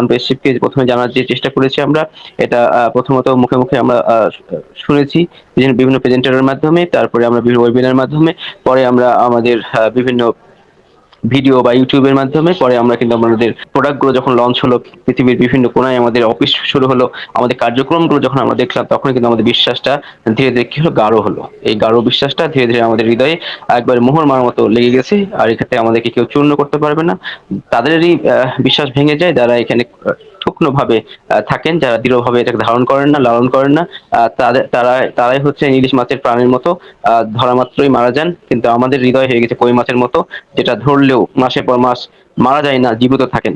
অনপেসিভকে প্রথমে জানার যে চেষ্টা করেছি আমরা, এটা প্রথমত মুখে মুখে আমরা শুনেছি বিভিন্ন প্রেজেন্টারের মাধ্যমে, তারপরে আমরা বিভিন্ন ওয়েবিনারের মাধ্যমে, পরে আমরা আমাদের বিভিন্ন ভিডিও বা ইউটিউবের মাধ্যমে। পরে আমরা কিন্তু আমাদের প্রোডাক্টগুলো যখন লঞ্চ হলো, পৃথিবীর বিভিন্ন কোনায় আমাদের অফিস শুরু হলো, আমাদের কার্যক্রমগুলো যখন আমরা দেখলাম, তখন কিন্তু আমাদের বিশ্বাসটা ধীরে ধীরে কি হলো? গাঢ় হলো। এই গাঢ় বিশ্বাসটা ধীরে ধীরে আমাদের হৃদয়ে একবার মোহর মার মতো লেগে গেছে, আর এক্ষেত্রে আমাদেরকে কেউ চূর্ণ করতে পারবে না। তাদেরই বিশ্বাস ভেঙে যায়, যারা এখানে শুকনো ভাবে থাকেন, যারা দৃঢ়ভাবে এটাকে ধারণ করেন না, লালন করেন না তাদের তারা তারাই হচ্ছে ইলিশ মাছের প্রাণের মতো ধরা মাত্রই মারা যান। কিন্তু আমাদের হৃদয় হয়ে গেছে কই মাছের মতো, যেটা ধরলেও মাসের পর মাস মারা যায় না, জীবিত থাকেন।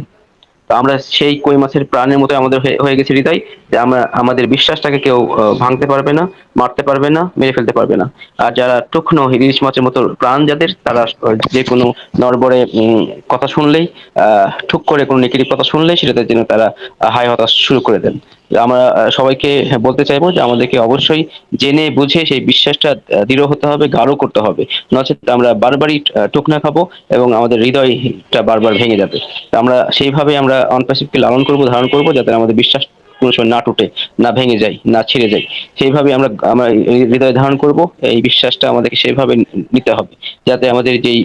তো আমরা সেই কই মাছের প্রাণের মতো আমাদের হয়ে- গেছে হৃদয় যে আমরা আমাদের বিশ্বাসটাকে কেউ ভাঙতে পারবে না মারতে পারবে না মেরে ফেলতে পারবে না। আর যারা টুকনো ইলিশ মাছের মতো প্রাণ যাদের তারা যে কোনো নরবরে কথা শুনলেই আহ, ঠুক করে কোনো নেকির কথা শুনলেই সেটাতে যেন তারা হাই হতাশ শুরু করে দেন। আমরা সবাইকে বলতে চাইব যে আমাদেরকে অবশ্যই জেনে বুঝে সেই বিশ্বাসটা দৃঢ় হতে হবে, গাঢ় করতে হবে। নচেত আমরা বারবারই টুকনা খাব এবং আমাদের হৃদয়টা বারবার ভেঙে যাবে। আমরা সেইভাবে আমরা অনপ্যাসিভকে লালন করব, ধারণ করব, যাতে আমাদের বিশ্বাস কোনো সময় না টুটে, না ভেঙে যায়, না ছিঁড়ে যায়। সেইভাবে আমরা আমরা হৃদয় ধারণ করব, এই বিশ্বাসটা আমাদেরকে সেইভাবে নিতে হবে, যাতে আমাদের যেই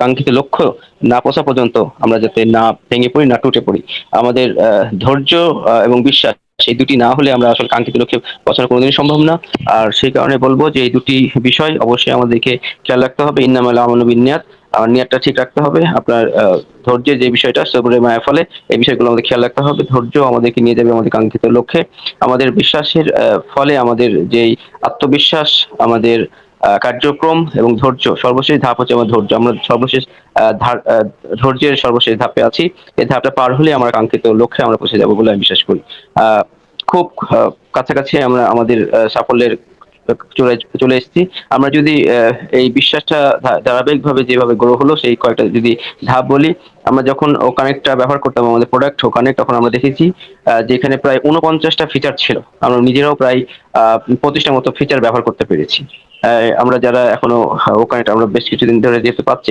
কাঙ্ক্ষিত লক্ষ্য না পৌঁছা পর্যন্ত আমরা যাতে না ভেঙে পড়ি, না টুটে পড়ি। আমাদের ধৈর্য এবং বিশ্বাস সেই দুটি না হলে আমরা আসলে কাঙ্ক্ষিত লক্ষ্যে পৌঁছানো কোনোদিনই সম্ভব না। আর সেই কারণে বলব যে এই দুটি বিষয় অবশ্যই আমাদেরকে খেয়াল রাখতে হবে। ইন্নামাল আমানবিন বিনিয়াত, আর নিয়াতটা ঠিক রাখতে হবে। আপনার ধৈর্যের যে বিষয়টা, সবরের মায়ের ফলে এই বিষয়গুলো আমাদের খেয়াল রাখতে হবে। ধৈর্য আমাদেরকে নিয়ে যাবে আমাদের কাঙ্ক্ষিত লক্ষ্যে। আমাদের বিশ্বাসের ফলে আমাদের যেই আত্মবিশ্বাস, আমাদের কার্যক্রম এবং ধৈর্য, সর্বশেষ ধাপ হচ্ছে আমার ধৈর্য। আমরা সর্বশেষ ধৈর্যের সর্বশেষ ধাপে আছি। এই ধাপটা পার হলে আমরা কাঙ্ক্ষিত লক্ষ্যে আমরা পৌঁছে যাব বলে আমি বিশ্বাস করি। খুব কাছাকাছি আমরা আমাদের সাফল্যের চলে চলে এসেছি। আমরা যদি এই বিশ্বাসটা ধারাবাহিকভাবে যেভাবে গ্রো হলো, সেই কয়েকটা যদি ধাপ বলি, আমরা যখন ও কানেক্টটা ব্যবহার করতাম আমাদের প্রোডাক্ট ও কানেক্ট তখন আমরা দেখেছি যেখানে প্রায় উনপঞ্চাশটা ফিচার ছিল। আমরা নিজেরাও প্রায় পঁচিশটা মতো ফিচার ব্যবহার করতে পেরেছি। আমরা যারা এখনও, ও কানেক্ট আমরা বেশ কিছুদিন ধরে যেতে পারছি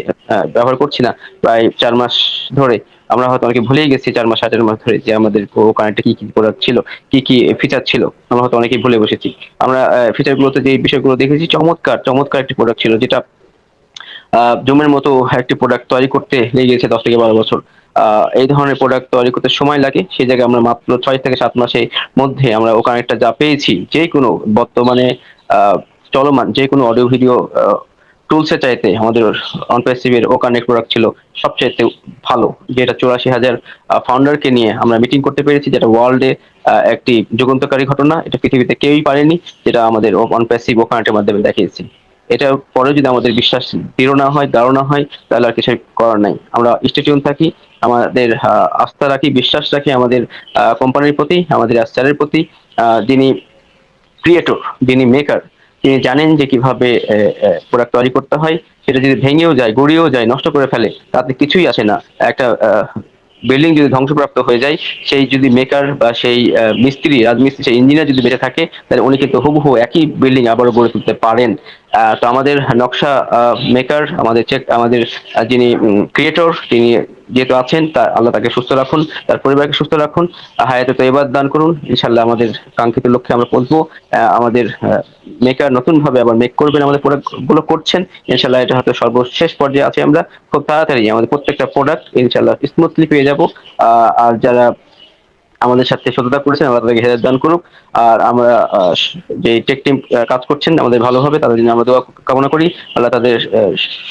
ব্যবহার করছি না, প্রায় চার মাস ধরে আমরা হয়তো অনেকে ভুলেই গেছি চার মাস, আটের মাস ধরে যে আমাদের ও কানেক্টে কি কি প্রোডাক্ট ছিল, কি কি ফিচার ছিল, আমরা হয়তো অনেকেই ভুলে বসেছি। আমরা ফিচার গুলোতে যে বিষয়গুলো দেখেছি, চমৎকার চমৎকার একটি প্রোডাক্ট ছিল যেটা জমের মতো একটি প্রোডাক্ট তৈরি করতে লেগে গেছে দশ থেকে বারো বছর। এই ধরনের প্রোডাক্ট তৈরি করতে সময় লাগে সেই জায়গায় আমরা মাত্র ছয় থেকে সাত মাসের মধ্যে আমরা ওখানে একটা যা পেয়েছি যে কোনো বর্তমানে চলমান যে কোনো অডিও ভিডিও টুলসের চাইতে আমাদের অনপ্রেসিভের ওকানেক প্রোডাক্ট ছিল সবচাইতে ভালো, যেটা চুরাশি হাজার ফাউন্ডারকে নিয়ে আমরা মিটিং করতে পেরেছি, যেটা ওয়ার্ল্ডে একটি যুগান্তকারী ঘটনা। এটা পৃথিবীতে কেউই পারেনি, যেটা আমাদের অনপ্রেসিভ ওকানেটের মাধ্যমে দেখিয়েছি। এটার পরে যদি আমাদের বিশ্বাস দৃঢ় না হয় গাঢ় না হয়, তাহলে আর কিছু করার নাই। আমরা স্টেটিউন থাকি, আমাদের আস্থা রাখি, বিশ্বাস রাখি আমাদের কোম্পানির প্রতি, আমাদের আস্টারের প্রতি যিনি ক্রিয়েটর যিনি মেকার তিনি জানেন যে কীভাবে প্রোডাক্ট তৈরি করতে হয়। সেটা যদি ভেঙেও যায়, গড়িয়েও যায়, নষ্ট করে ফেলে, তাতে কিছুই আসে না। একটা বিল্ডিং যদি ধ্বংসপ্রাপ্ত হয়ে যায়, সেই যদি মেকার বা সেই মিস্ত্রি, রাজমিস্ত্রি, সেই ইঞ্জিনিয়ার যদি বেঁচে থাকে, তাহলে উনি কিন্তু হুবহু একই বিল্ডিং আবারও গড়ে তুলতে পারেন। তো আমাদের নকশা মেকার আমাদের চেক আমাদের যিনি ক্রিয়েটর তিনি যেহেতু আছেন, তা, আল্লাহ তাকে সুস্থ রাখুন, তার পরিবারকে সুস্থ রাখুন, হায়াতে তো এবার দান করুন। ইনশাল্লাহ আমাদের কাঙ্ক্ষিত লক্ষ্যে আমরা পৌঁছবো। আমাদের মেকার নতুন ভাবে আবার মেক করবেন আমাদের প্রোডাক্টগুলো করছেন ইনশাল্লাহ এটা হয়তো সর্বশেষ পর্যায়ে আছে আমরা। খুব তাড়াতাড়ি আমাদের প্রত্যেকটা প্রোডাক্ট ইনশাল্লাহ স্মুথলি পেয়ে যাব। আর যারা আমাদের সাথে সততা করেছেন, আল্লাহ তাদেরকে হেদায়ত দান করুক। আর আমরা যে টেক টিম কাজ করছেন, আমাদের ভালো হবে, তাদের জন্য আমরা দোয়া কামনা করি। আল্লাহ তাদের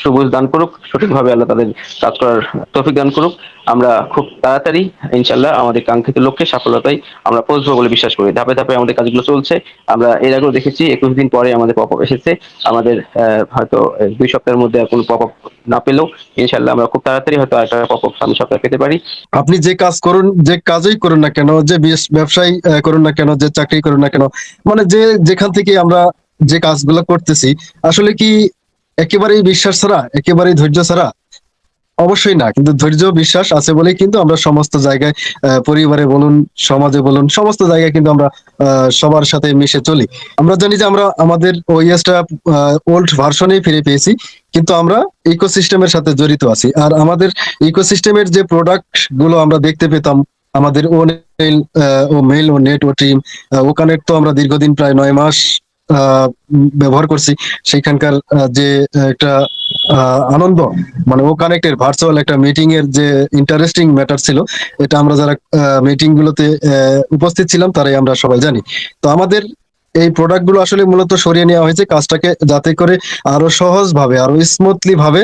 সবুজ দান করুক, সঠিকভাবে আল্লাহ তাদের কাজ করার তৌফিক দান করুক। আমরা খুব তাড়াতাড়ি, ইনশাল্লাহ আমাদের কাঙ্ক্ষিত লক্ষ্যে সফলতায় আমরা পৌঁছবো বলে বিশ্বাস করি। ধাপে ধাপে আমাদের কাজগুলো চলছে। আমরা এর আগেও দেখেছি, একুশ দিন পরে আমাদের পপ এসেছে। আমাদের হয়তো দুই সপ্তাহের মধ্যে কোনো পপ না পেলেও ইনশাল্লাহ আমরা খুব তাড়াতাড়ি হয়তো একটা পপ আপ সামনে সপ্তাহে পেতে পারি। আপনি যে কাজ করুন, যে কাজই করুন না কেন, যে বিস- ব্যবসায়ী করুন না কেন, যে চাকরি করুন না কেন মানে যে, যেখান থেকে আমরা যে কাজগুলো করতেছি, আসলে কি একেবারেই বিশ্বাস ছাড়া, একেবারেই ধৈর্য ছাড়া অবশ্যই না, কিন্তু ধৈর্য, বিশ্বাস আছে বলেই কিন্তু আমরা সমস্ত জায়গায় পরিবারে বলুন, সমাজে বলুন, সমস্ত জায়গায় কিন্তু আমরা সবার সাথে মিশে চলি। আমরা জানি যে আমরা আমাদের ওইএসটা ওল্ড ভার্সনেই ফিরে পেয়েছি, কিন্তু আমরা ইকোসিস্টেমের সাথে জড়িত আছি। আর আমাদের ইকোসিস্টেমের যে প্রোডাক্টগুলো আমরা দেখতে পেতাম, আমাদের ও মেল ও নেট ও টিম ও কানেক্ট তো আমরা দীর্ঘদিন প্রায় নয় মাস ব্যবহার করছি সেখানকার যে একটা আনন্দ মানে ও কানেক্টের ভার্চুয়াল একটা মিটিং এর যে ইন্টারেস্টিং ম্যাটার ছিল, এটা আমরা যারা মিটিং গুলোতে উপস্থিত ছিলাম, তারাই আমরা সবাই জানি। তো আমাদের এই প্রোডাক্টগুলো আসলে মূলত সরিয়ে নেওয়া হয়েছে কাজটাকে যাতে করে আরও সহজ ভাবে আরও স্মুথলি ভাবে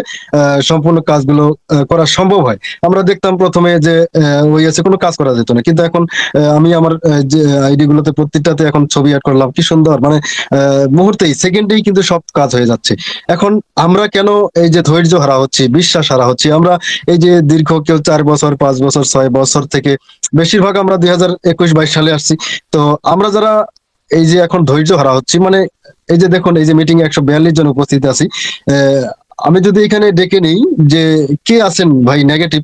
সম্পূর্ণ কাজগুলো করা সম্ভব হয়। আমরা দেখতাম প্রথমে যে ওই আছে কোনো কাজ করা যেত না। কিন্তু এখন আমি আমার যে আইডি গুলোতে প্রত্যেকটাতে এখন ছবি অ্যাড করলাম। কি সুন্দর! মানে মুহূর্তেই, সেকেন্ডেই কিন্তু সব কাজ হয়ে যাচ্ছে। এখন আমরা কেন এই যে ধৈর্য হারা হচ্ছি, বিশ্বাস হারা হচ্ছি? আমরা এই যে দীর্ঘ কেউ চার বছর, পাঁচ বছর, ছয় বছর থেকে বেশিরভাগ আমরা দুই হাজার একুশ বাইশ সালে আসছি। তো আমরা যারা এই যে এখন ধৈর্য হারা হচ্ছি মানে এই যে দেখুন, এই যে মিটিং এ একশো বিয়াল্লিশ জন উপস্থিত আছি আমি যদি এখানে ডেকে নিই যে কে আছেন ভাই নেগেটিভ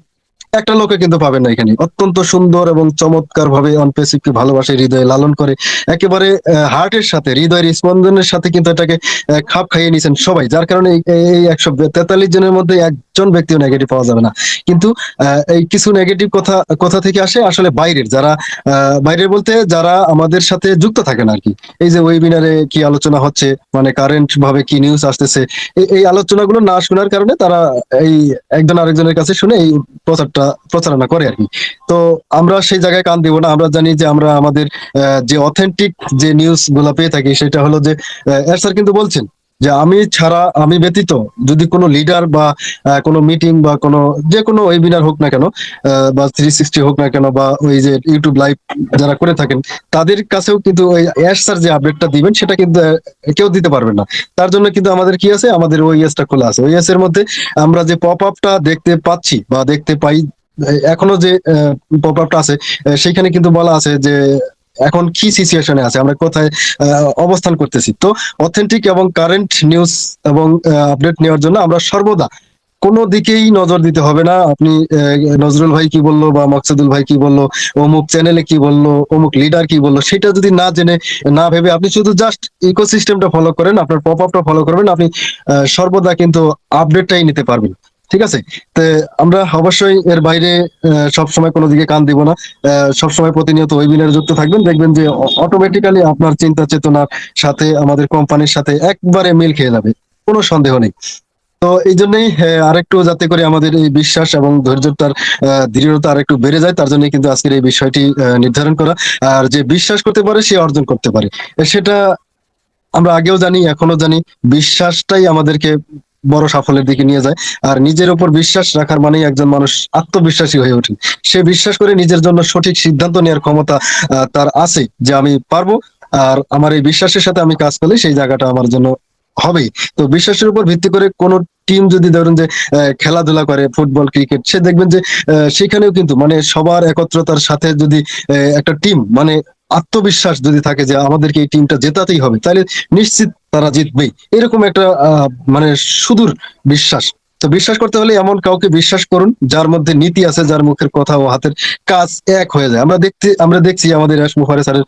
একটা লোকে কিন্তু পাবেন না এখানে। অত্যন্ত সুন্দর এবং চমৎকার ভাবে অনপেসিভকে ভালোবাসে, হৃদয়ে লালন করে, একেবারে হার্টের সাথে, হৃদয়ের স্পন্দনের সাথে কিন্তু এটাকে খাপ খাইয়ে নিয়েছেন সবাই। যার কারণে এই- একশো তেতাল্লিশ জনের মধ্যে একজন ব্যক্তিও নেগেটিভ পাওয়া যাবে না। কিন্তু এই কিছু নেগেটিভ কথা কথা থেকে আসে আসলে বাইরের, যারা বাইরের বলতে যারা আমাদের সাথে যুক্ত থাকেন আর কি এই যে ওয়েবিনারে কি আলোচনা হচ্ছে মানে কারেন্ট ভাবে কি নিউজ আসতেছে এই- আলোচনাগুলো না শোনার কারণে তারা এই একজন আরেকজনের কাছে শুনে এই প্রচারটা, প্রচারণা করে আর কি তো আমরা সেই জায়গায় কান দিব না, আমরা জানি যে আমরা আমাদের যে অথেন্টিক যে নিউজগুলা পেয়ে থাকি, সেটা হলো যে স্যার কিন্তু বলছেন যে আমি ছাড়া আমি ব্যতীত যদি কোনো লিডার বা কোনো মিটিং বা কোনো যে কোনো ওয়েবিনার হোক না কেন বা থ্রি সিক্সটি হোক না কেন বা ওই যে ইউটিউব লাইভ যারা করে থাকেন তাদের কাছেও কিন্তু ওই অ্যাশ স্যার যে আপডেটটা দিবেন সেটা কিন্তু কেউ দিতে পারবে না। তার জন্য কিন্তু আমাদের কি আছে? আমাদের ওইএসটা খোলা আছে। ওইএস এর মধ্যে আমরা যে পপ আপটা দেখতে পাচ্ছি বা দেখতে পাই এখনও যে পপ আপটা আছে আহ, সেইখানে কিন্তু বলা আছে যে এখন কি সিচুয়েশনে আছে? আমরা কোথায় অবস্থান করতেছি? তো অথেন্টিক এবং কারেন্ট নিউজ এবং আপডেট নেওয়ার জন্য আমরা সর্বদা কোনো দিকেই নজর দিতে হবে না। আপনি নজরুল ভাই কি বলল বা মকসুদুল ভাই কি বলল, অমুক চ্যানেলে কি বলল, অমুক লিডার কি বলল, সেটা যদি না জেনে, না ভেবে আপনি শুধু জাস্ট ইকোসিস্টেমটা ফলো করেন, আপনার পপ আপটা ফলো করবেন, আপনি সর্বদা কিন্তু আপডেটটাই নিতে পারবেন। ঠিক আছে? তো আমরা অবশ্যই এর বাইরে সব সময় কোনো দিকে কান দিব না। সব সময় প্রতিনিয়ত ওয়েবিনারে যুক্ত থাকবেন। দেখবেন যে অটোমেটিক্যালি আপনার চিন্তা চেতনার সাথে, আমাদের কোম্পানির সাথে একবারে মিল খেয়ে যাবে। কোনো সন্দেহ নেই। তো এই জন্যই আরেকটু যাতে করে আমাদের এই বিশ্বাস এবং ধৈর্যতার দৃঢ়তা আরেকটু বেড়ে যায়, তার জন্য কিন্তু আজকের এই বিষয়টি নির্ধারণ করা। আর যে বিশ্বাস করতে পারে, সে অর্জন করতে পারে। সেটা আমরা আগেও জানি এখনও জানি। বিশ্বাসটাই আমাদেরকে বড় সাফল্যের দিকে নিয়ে যায়। আর নিজের উপর বিশ্বাস রাখার মানেই একজন মানুষ আত্মবিশ্বাসী হয়ে ওঠে। সে বিশ্বাস করে নিজের জন্য সঠিক সিদ্ধান্ত নেওয়ার ক্ষমতা তার আছে যে আমি পারব। আর আমার এই বিশ্বাসের সাথে আমি কাজ করলে সেই জায়গাটা আমার জন্য হবে তো বিশ্বাসের উপর ভিত্তি করে কোন টিম যদি ধরুন যে খেলাধুলা করে, ফুটবল ক্রিকেট সে দেখবেন যে সেখানেও কিন্তু মানে সবার একত্রতার সাথে যদি একটা টিম মানে আত্মবিশ্বাস যদি থাকে যে আমাদেরকে এই টিমটা জেতাতেই হবে, তাহলে নিশ্চিত তারা জিতবেই। এরকম একটা মানে সুদূর বিশ্বাস। তো বিশ্বাস করতে হলে এমন কাউকে বিশ্বাস করুন যার মধ্যে নীতি আছে যার মুখের কথা ও হাতের কাজ এক হয়ে যায়। আমরা দেখতে আমরা দেখছি আমাদের ইয়াস মুখারে স্যারের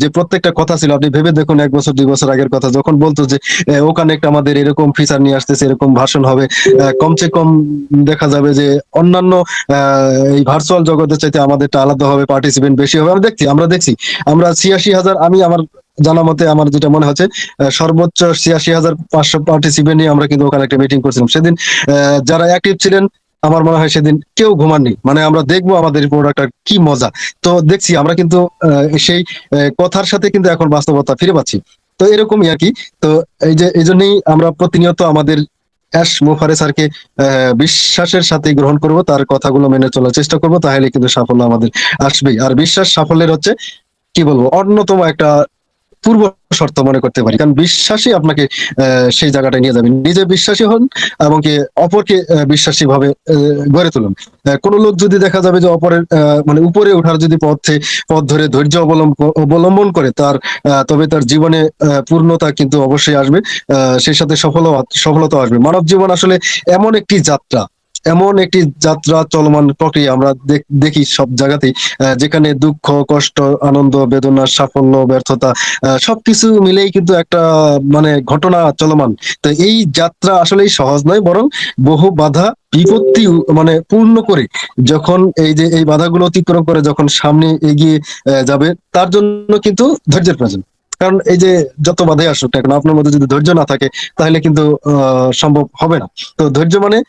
যে প্রত্যেকটা কথা ছিল আপনি ভেবে দেখুন এক বছর দুই বছর আগের কথা যখন বলতো যে আহ, ও কানেক্ট আমাদের এরকম ফিচার নিয়ে আসতেছে এরকম ভাষণ হবে কমসে কম দেখা যাবে যে অন্যান্য এই ভার্চুয়াল জগতের চাইতে আমাদেরটা আলাদা হবে পার্টিসিপেন্ট বেশি হবে। আমরা দেখছি আমরা দেখছি আমরা ছিয়াশি হাজার আমি আমার জানা মতে আমার যেটা মনে হচ্ছে সর্বোচ্চ ছিয়াশি হাজার পাঁচশো পার্টিসিপেন্ট নিয়ে আমরা কিন্তু ওখানে একটা মিটিং করছিলাম। সেদিন যারা অ্যাক্টিভ ছিলেন, আমার মনে হয় সেদিন কেউ ঘুমাননি। মানে আমরা দেখব আমাদের প্রোডাক্টটা কি মজা। তো দেখছি, আমরা কিন্তু সেই কথার সাথে কিন্তু এখন বাস্তবতা ফিরে পাচ্ছি। তো এরকমই আর কি। তো এই যে, এই জন্যই আমরা প্রতিনিয়ত আমাদের অ্যাশ মুফারে স্যারকে বিশ্বাসের সাথে গ্রহণ করব, তার কথাগুলো মেনে চলার চেষ্টা করব, তাহলে কিন্তু সাফল্য আমাদের আসবেই। আর বিশ্বাস সাফল্যের হচ্ছে, কি বলব, অন্যতম একটা পূর্ব শর্ত মনে করতে পারি। কারণ বিশ্বাসই আপনাকে সেই জায়গাটায় নিয়ে যাবে। নিজে বিশ্বাসী হন এবং কি, অপরকে বিশ্বাসী ভাবে গড়ে তুলুন। কোনো লোক যদি দেখা যাবে যে অপরের মানে উপরে ওঠার যদি পথে, পথ ধরে ধৈর্য অবলম্বন করে তার তবে তার জীবনে পূর্ণতা কিন্তু অবশ্যই আসবে। সেই সাথে সফল সফলতা আসবে। মানব জীবন আসলে এমন একটি যাত্রা। এমন একটি যাত্রা চলমান প্রক্রিয়া আমরা দেখ- সব জায়গাতেই যেখানে দুঃখ, কষ্ট, আনন্দ, বেদনা, সাফল্য, ব্যর্থতা সবকিছু মিলেই কিন্তু একটা মানে ঘটনা চলমান। তো এই যাত্রা আসলেই সহজ নয়, বরং বহু বাধা বিপত্তি মানে পূর্ণ করে। যখন এই যে, এই বাধাগুলো অতিক্রম করে, যখন সামনে এগিয়ে যাবে, তার জন্য কিন্তু ধৈর্যের প্রয়োজন। কারণ এই যে, যত বাধাই আসুক এখন আপনার মধ্যে যদি ধৈর্য না থাকে, তাহলে কিন্তু সম্ভব হবে না। তো ধৈর্য মানে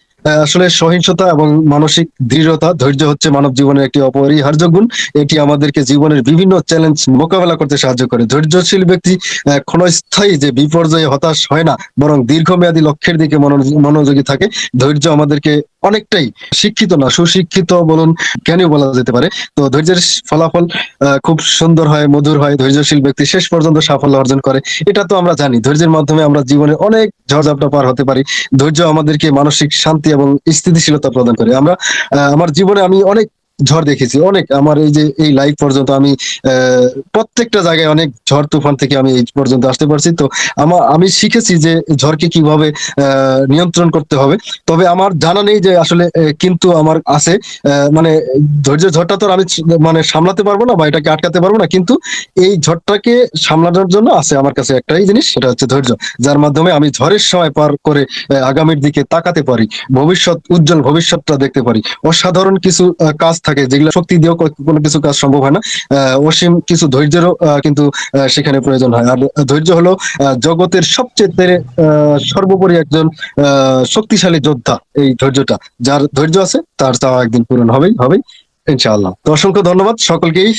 আসলে সহিংসতা এবং মানসিক দৃঢ়তা ধৈর্য হচ্ছে মানব জীবনের একটি অপরিহার্য গুণ। এটি আমাদেরকে জীবনের বিভিন্ন চ্যালেঞ্জ মোকাবেলা করতে সাহায্য করে। ধৈর্যশীল ব্যক্তি ক্ষণস্থায়ী যে বিপর্যয়ে হতাশ হয় না, বরং দীর্ঘমেয়াদী লক্ষ্যের দিকে মনোযোগী থাকে। ধৈর্য আমাদেরকে অনেকটাই শিক্ষিত না, সুশিক্ষিত বলুন কেন বলা যেতে পারে। তো ধৈর্যের ফলাফল খুব সুন্দর হয়, মধুর হয়, ধৈর্যশীল ব্যক্তি শেষ পর্যন্ত সাফল্য অর্জন করে। এটা তো আমরা জানি, ধৈর্যের মাধ্যমে আমরা জীবনে অনেক ঝড়ঝাপটা পার হতে পারি। ধৈর্য আমাদেরকে মানসিক শান্তি এবং স্থিতিশীলতা প্রদান করে। আমরা আমার জীবনে আমি অনেক ঝড় দেখেছি। অনেক আমার এই যে, এই লাইফ পর্যন্ত আমি প্রত্যেকটা জায়গায় অনেক ঝড় তুফান থেকে আমি এই পর্যন্ত আসতে পারছি। তো আমার আমি শিখেছি যে ঝড়কে কীভাবে নিয়ন্ত্রণ করতে হবে। তবে আমার জানা নেই যে আসলে কিন্তু আমার আছে। মানে ধৈর্য ঝড়টা তো আমি মানে সামলাতে পারব না বা এটাকে আটকাতে পারব না। কিন্তু এই ঝড়টাকে সামলানোর জন্য আছে আমার কাছে একটাই জিনিস, সেটা হচ্ছে ধৈর্য। যার মাধ্যমে আমি ঝড়ের সময় পার করে আগামীর দিকে তাকাতে পারি। ভবিষ্যৎ, উজ্জ্বল ভবিষ্যৎটা দেখতে পারি। অসাধারণ কিছু কাজ থাকে, যেগুলো শক্তি দিয়েও কোনো কিছু কাজ সম্ভব হয় না। অসীম কিছু ধৈর্যেরও কিন্তু সেখানে প্রয়োজন হয়। আর ধৈর্য হলো জগতের সবচেয়ে সর্বোপরি একজন শক্তিশালী যোদ্ধা এই ধৈর্যটা। যার ধৈর্য আছে, তার চাওয়া একদিন পূরণ হবেই হবেই, ইনশাআল্লাহ। তো অসংখ্য ধন্যবাদ সকলকেই।